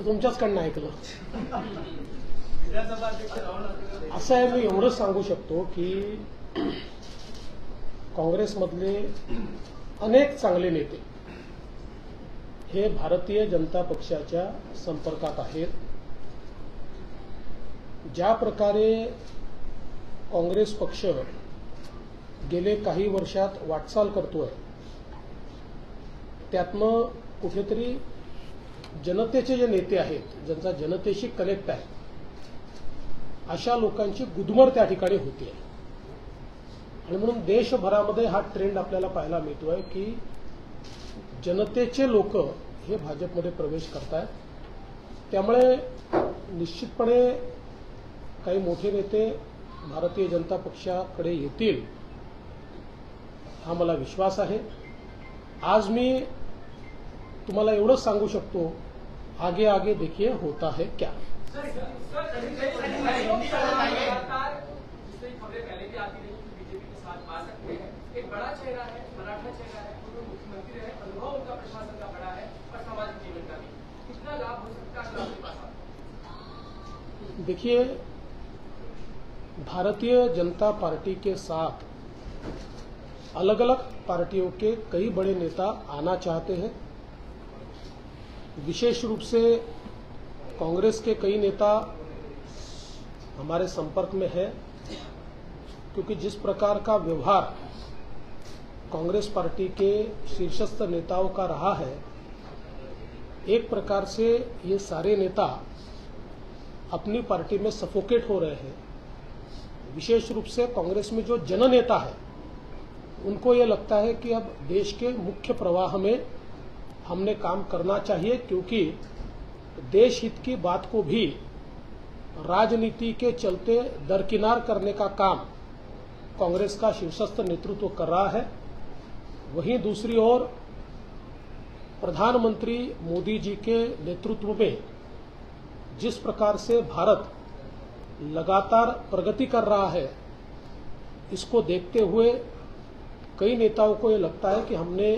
तर तुमच्याचकडनं ऐकलं. असं आहे मी एवढंच सांगू शकतो की काँग्रेसमधले अनेक चांगले नेते हे भारतीय जनता पक्षाच्या संपर्कात आहेत. ज्या प्रकारे काँग्रेस पक्ष गेले काही वर्षात वाटचाल करतोय त्यातनं कुठेतरी जनतेचे जे नेते आहेत ज्यांचा जनतेशी कनेक्ट आहे अशा लोकांची गुदमर त्या ठिकाणी होती. आणि म्हणून देशभरामध्ये हा ट्रेंड आपल्याला पाहायला मिळतोय की जनतेचे लोक हे भाजपमध्ये प्रवेश करतायत. त्यामुळे निश्चितपणे काही मोठे नेते भारतीय जनता पक्षाकडे येतील हा मला विश्वास आहे. आज मी तुम्हाला एवड़ संग आगे आगे देखिए होता है क्या? देखिए, भारतीय जनता पार्टी के साथ अलग अलग पार्टियों के कई बड़े नेता आना चाहते हैं। विशेष रूप से कांग्रेस के कई नेता हमारे संपर्क में है, क्योंकि जिस प्रकार का व्यवहार कांग्रेस पार्टी के शीर्षस्थ नेताओं का रहा है, एक प्रकार से ये सारे नेता अपनी पार्टी में सफोकेट हो रहे हैं। विशेष रूप से कांग्रेस में जो जननेता है, उनको ये लगता है कि अब देश के मुख्य प्रवाह में हमने काम करना चाहिए, क्योंकि देश हित की बात को भी राजनीति के चलते दरकिनार करने का काम कांग्रेस का शीर्षस्थ नेतृत्व कर रहा है। वहीं दूसरी ओर प्रधानमंत्री मोदी जी के नेतृत्व में जिस प्रकार से भारत लगातार प्रगति कर रहा है, इसको देखते हुए कई नेताओं को ये लगता है कि हमने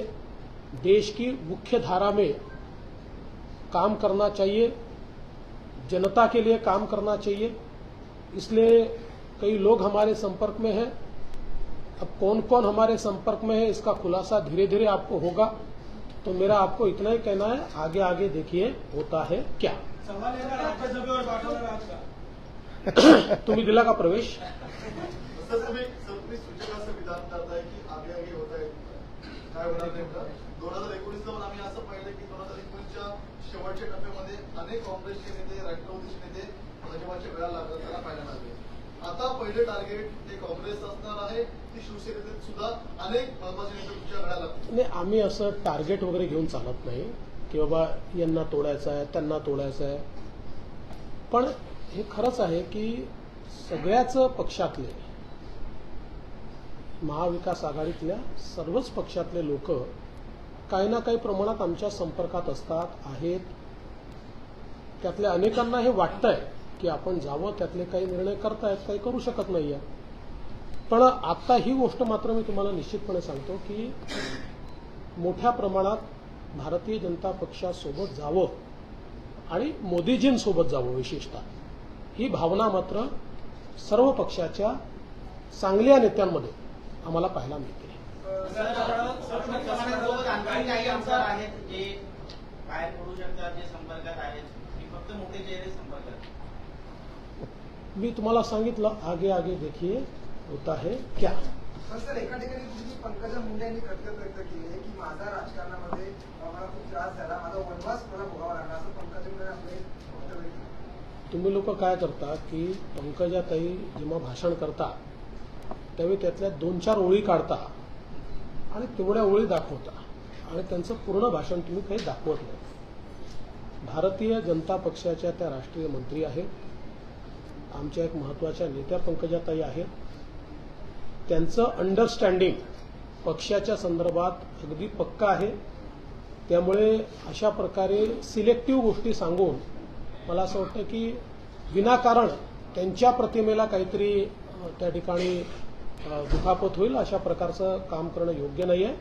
देश की मुख्य धारा में काम करना चाहिए जनता के लिए काम करना चाहिए। इसलिए कई लोग हमारे संपर्क में हैं। अब कौन कौन हमारे संपर्क में है इसका खुलासा धीरे धीरे आपको होगा। तो मेरा आपको इतना ही कहना है आगे आगे देखिए होता है क्या। तुम्ही दिला का प्रवेश? दोन हजार एकोणीस पण आम्ही असं पाहिलं की दोन हजार एकोणीसच्या शेवटच्या टप्प्यामध्ये अनेक काँग्रेसचे नेते राष्ट्रवादीचे नेते भाजपाचे वेळा लागतात त्याला पाहायला लागले आता पहिले टार्गेट ते काँग्रेस असणार आहे की शिवसेनेत सुद्धा अनेक महत्त्वाचे नेते तुमच्या वेळा लागतील. नाही आम्ही असं टार्गेट वगैरे घेऊन चालत नाही की बाबा यांना तोडायचं आहे त्यांना तोडायचं आहे. पण हे खरंच आहे की सगळ्याच पक्षातले महाविकास आघाडीतल्या सर्वच पक्षातले लोक काही ना काही प्रमाणात आमच्या संपर्कात असतात आहेत. त्यातल्या अनेकांना हे वाटतंय की आपण जावं त्यातले काही निर्णय करतायत काही करू शकत नाहीये. पण आता ही गोष्ट मात्र मी तुम्हाला निश्चितपणे सांगतो की मोठ्या प्रमाणात भारतीय जनता पक्षासोबत जावं आणि मोदीजींसोबत जावं विशेषतः. ही भावना मात्र सर्व पक्षाच्या चांगल्या नेत्यांमध्ये आम्हाला पाहायला मिळते. सोबत आणखी काही आमदार आहेत जे बाहेर पडू शकतात जे संपर्कात आहेत. की फक्त मोठे चेहरे संपर्कात मी तुम्हाला सांगितलं आगे आगे देखिए होता है क्या? सर एका ठिकाणी तुम्ही पंकजा मुंडे यांनी कर्तव्य व्यक्त केले आहे की माझा राजकारणामध्ये मला खूप त्रास झाला. माझा वनवास मला भोगावा लागला. असं पंकजा मुंडे आपले वक्तव्य केलं. तुम्ही लोक काय करता की पंकजाताई जेव्हा भाषण करता त्यावेळी त्यातल्या दोन चार ओळी काढता आणि तेवढ्या ओळी दाखवता. आणि त्यांचं पूर्ण भाषण तुम्ही काही दाखवत नाही. भारतीय जनता पक्षाच्या त्या राष्ट्रीय मंत्री आहेत. आमच्या एक महत्त्वाच्या नेत्या पंकजाताई आहेत. त्यांचं अंडरस्टँडिंग पक्षाच्या संदर्भात अगदी पक्का आहे. त्यामुळे अशा प्रकारे सिलेक्टिव्ह गोष्टी सांगून मला असं वाटतं की विनाकारण त्यांच्या प्रतिमेला काहीतरी त्या ठिकाणी दुखापत होईल अशा प्रकारचं काम करणं योग्य नाही आहे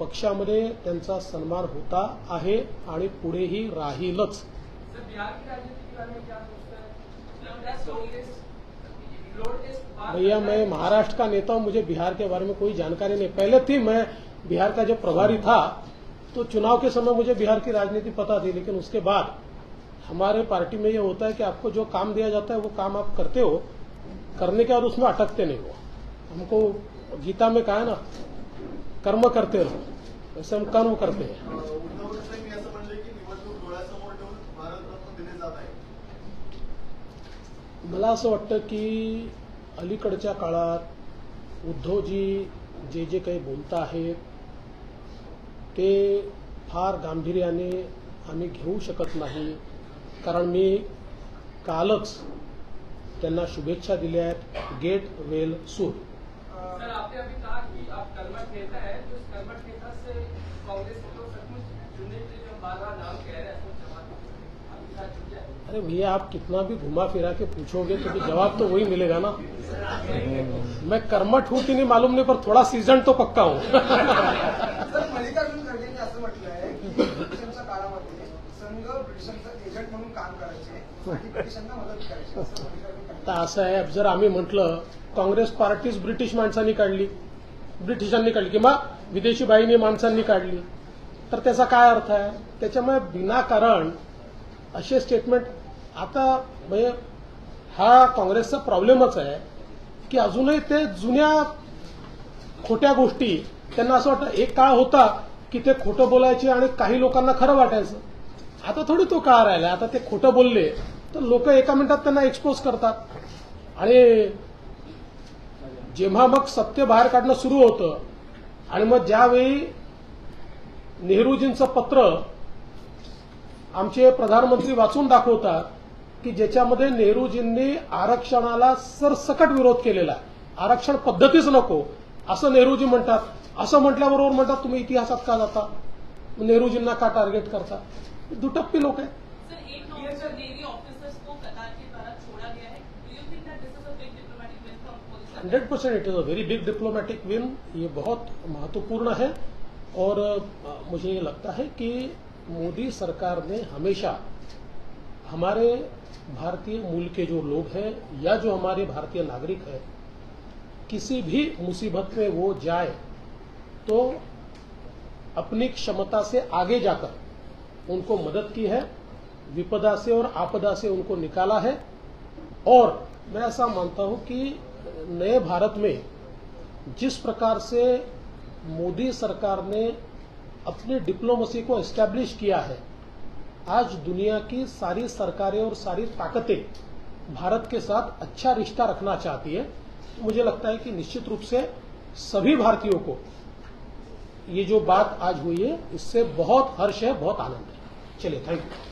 पक्षामध्ये त्यांचा सन्मान होता आहे आणि पुढेही राहीलच. हैं? far भैया मैं महाराष्ट्र का नेता हूँ मुझे बिहार के बारे में कोई जानकारी नहीं। पहले थी मैं बिहार का जब प्रभारी था तो चुनाव के समय मुझे बिहार की राजनीति पता थी लेकिन उसके बाद हमारे पार्टी में ये होता है कि आपको जो काम दिया जाता है वो काम आप करते हो करने के बाद उसमें अटकते नहीं हो। हमको गीता में कहा है ना कर्म करते रहो वैसे हम कर्म करते. हैं मला असं वाटतं की अलीकडच्या काळात उद्धवजी जे जे काही बोलत आहेत ते फार गांभीर्याने आम्ही घेऊ शकत नाही. कारण मी कालच त्यांना शुभेच्छा दिल्या आहेत. गेट वेल सर आपने अभी कहा कि आप कर्मठ नेता है तो इस कर्मठ नेता से कांग्रेस को सचमुच चुनने के लिए जो बार बार नाम कह रहे हैं अरे भैया आप कितना भी घुमा फिरा के पूछोगे तो भी जवाब तो वही मिलेगा ना। मैं कर्मठ हूँ कि नहीं मालूम नहीं पर थोड़ा सीज़न तो पक्का हूँ। आता असं आहे जर आम्ही म्हटलं काँग्रेस पार्टीच ब्रिटिश माणसांनी काढली. ब्रिटिशांनी काढली किंवा विदेशी बाईनी माणसांनी काढली. तर त्याचा काय अर्थ आहे? त्याच्यामुळे विनाकारण असे स्टेटमेंट आता म्हणजे हा काँग्रेसचा प्रॉब्लेमच आहे की अजूनही ते जुन्या खोट्या गोष्टी त्यांना असं वाटतं एक काळ होता की ते खोटं बोलायचे आणि काही लोकांना खरं वाटायचं. आता थोडी तो काळ राहिला आता ते खोटं बोलले तर लोक एका मिनिटात त्यांना एक्सपोज करतात. आणि जेव्हा मग सत्य बाहेर काढणं सुरू होतं आणि मग ज्यावेळी नेहरूजींचं पत्र आमचे प्रधानमंत्री वाचून दाखवतात की ज्याच्यामध्ये नेहरूजींनी आरक्षणाला सरसकट विरोध केलेला आहे. आरक्षण पद्धतीच नको. असं नेहरूजी म्हणतात. असं म्हटल्याबरोबर म्हणतात तुम्ही इतिहासात का जाता? नेहरूजींना का टार्गेट करता? दुटप्पी गया है। Hundred percent it is a very big diplomatic win ये बहुत महत्वपूर्ण है। और मुझे ये लगता है कि मोदी सरकार ने हमेशा हमारे भारतीय मूल के जो लोग हैं या जो हमारे भारतीय नागरिक हैं किसी भी मुसीबत में वो जाए तो अपनी क्षमता से आगे जाकर उनको मदद की है, विपदा से और आपदा से उनको निकाला है। और मैं ऐसा मानता हूँ कि नए भारत में जिस प्रकार से मोदी सरकार ने अपनी डिप्लोमेसी को एस्टैब्लिश किया है, आज दुनिया की सारी सरकारें और सारी ताकतें भारत के साथ अच्छा रिश्ता रखना चाहती है मुझे लगता है कि निश्चित रूप से सभी भारतीयों को ये जो बात आज हुई है, इससे बहुत हर्ष है, बहुत आनंद है। चलिए थैंक यू